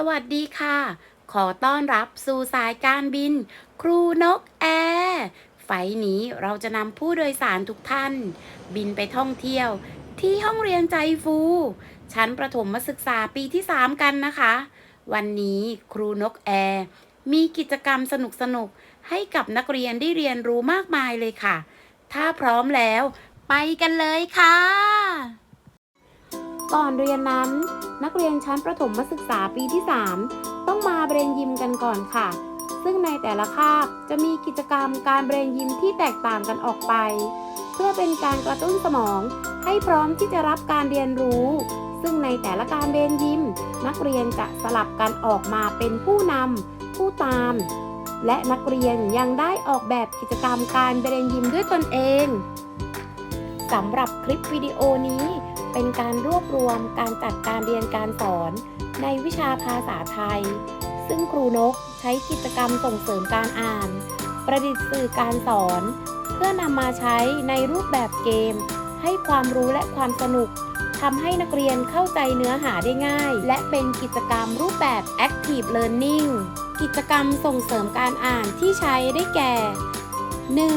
สวัสดีค่ะ ขอต้อนรับสู่สายการบิน ครูนกแอร์ไฟนี้เราจะนำผู้โดยสารทุกท่าน บินไปท่องเที่ยว ที่ห้องเรียนใจฟู ชั้นประถมศึกษาปีที่ 3 กันนะคะ วันนี้ครูนกแอร์มีกิจกรรมสนุกๆให้กับนักเรียนได้เรียนรู้มากมายเลยค่ะ ถ้าพร้อมแล้ว ไปกันเลยค่ะ ก่อนเรียนนั้น นักเรียนชั้นประถมศึกษาปีที่ 3 ต้องมาเบรนยิมกันก่อนค่ะ ซึ่งในแต่ละคาบจะมีกิจกรรมการเบรนยิมที่แตกต่างกันออกไป เพื่อเป็นการกระตุ้นสมอง ให้พร้อมที่จะรับการเรียนรู้ ซึ่งในแต่ละการเบรนยิม นักเรียนจะสลับกันออกมาเป็นผู้นำผู้ตาม และนักเรียนยังได้ออกแบบกิจกรรมการเบรนยิมด้วยตนเองสำหรับคลิปวิดีโอนี้ เป็นการรวบรวมการจัดการเรียนการสอน ในวิชาภาษาไทย ซึ่งครูนกใช้กิจกรรมส่งเสริมการอ่าน ประดิษฐ์สื่อการสอน เพื่อนำมาใช้ในรูปแบบเกม ให้ความรู้และความสนุกทำให้นักเรียนเข้าใจเนื้อหาได้ง่าย และเป็นกิจกรรมรูปแบบ Active Learning กิจกรรมส่งเสริมการอ่านที่ใช้ได้แก่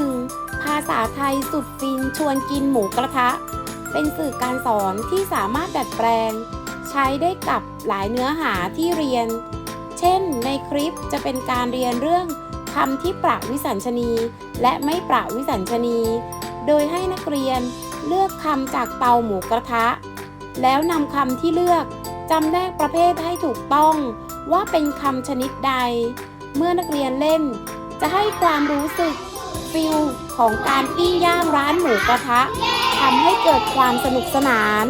1. ภาษาไทยสุดฟินชวนกินหมูกระทะ เป็นสื่อการสอนที่สามารถดัดแปลง ใช้ได้กับหลายเนื้อหาที่เรียน เช่น ในคลิปจะเป็นการเรียนเรื่องคำที่ประวิสัญชนี และไม่ประวิสัญชนี โดยให้นักเรียนเลือกคำจากเตาหมูกระทะ แล้วนำคำที่เลือกจำแนกประเภทให้ถูกต้อง ว่าเป็นคำชนิดใด เมื่อนักเรียนเล่น จะให้ความรู้สึก ฟิลของการปิ้งย่างร้านหมูกระทะทำให้เกิดความสนุกสนาน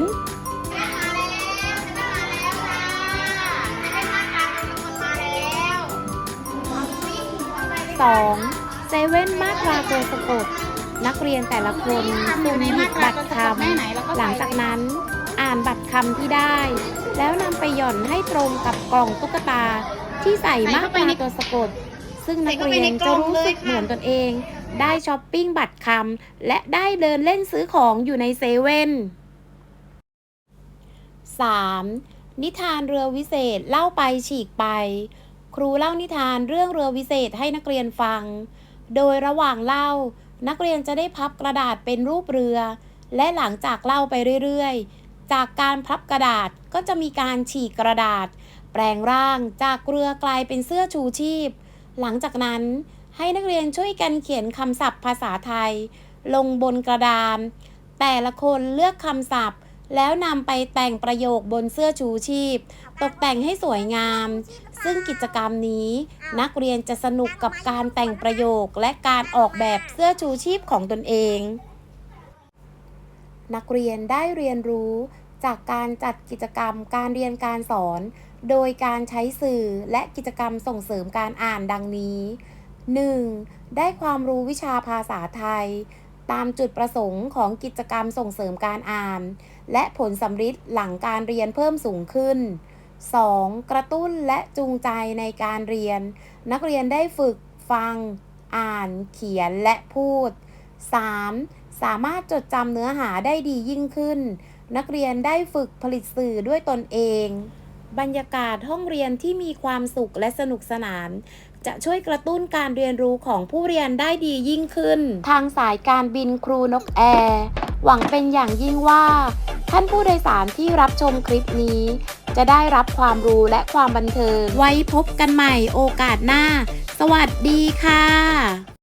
2. เซเว่นมาตราตัวสะกดนักเรียนแต่ละคนสุ่มหยิบบัตรคำหลังจากนั้นอ่านบัตรคำที่ได้ แล้วนำไปหย่อนให้ตรงกับกล่องตุ๊กตาที่ใส่มาตราตัวสะกด ซึ่งนักเรียนจะรู้สึกเหมือนตนเอง ได้ช้อปปิ้งบัตรคำและได้เดินเล่นซื้อของอยู่ในเซเว่น 3. นิทานเรือวิเศษเล่าไปฉีกไป ครูเล่านิทานเรื่องเรือวิเศษให้นักเรียนฟัง โดยระหว่างเล่า นักเรียนจะได้พับกระดาษเป็นรูปเรือ และหลังจากเล่าไปเรื่อยๆ จากการพับกระดาษก็จะมีการฉีกกระดาษ แปลงร่างจากเรือกลายเป็นเสื้อชูชีพ หลังจากนั้นให้นักเรียนช่วยกันเขียนคำศัพท์ภาษาไทย ลงบนกระดาน แต่ละคนเลือกคำศัพท์ แล้วนำไปแต่งประโยคบนเสื้อชูชีพ ตกแต่งให้สวยงาม ซึ่งกิจกรรมนี้ นักเรียนจะสนุกกับการแต่งประโยคและการออกแบบเสื้อชูชีพของตนเอง นักเรียนได้เรียนรู้ จากการจัดกิจกรรมการเรียนการสอน โดยการใช้สื่อและกิจกรรมส่งเสริมการอ่านดังนี้ 1. ได้ความรู้วิชาภาษาไทย ตามจุดประสงค์ของกิจกรรมส่งเสริมการอ่าน และผลสำฤทธิ์หลังการเรียนเพิ่มสูงขึ้น 2. กระตุ้นและจูงใจในการเรียน นักเรียนได้ฝึกฟัง อ่าน เขียนและพูด 3. สามารถจดจำเนื้อหาได้ดียิ่งขึ้น นักเรียนได้ฝึกผลิตสื่อด้วยตนเอง บรรยากาศห้องเรียนที่มีความสุขและสนุกสนาน จะช่วยกระตุ้นการเรียนรู้ของผู้เรียนได้ดียิ่งขึ้น ทางสายการบินครูนกแอร์หวังเป็นอย่างยิ่งว่า ท่านผู้โดยสารที่รับชมคลิปนี้ จะได้รับความรู้และความบันเทิง ไว้พบกันใหม่โอกาสหน้า สวัสดีค่ะ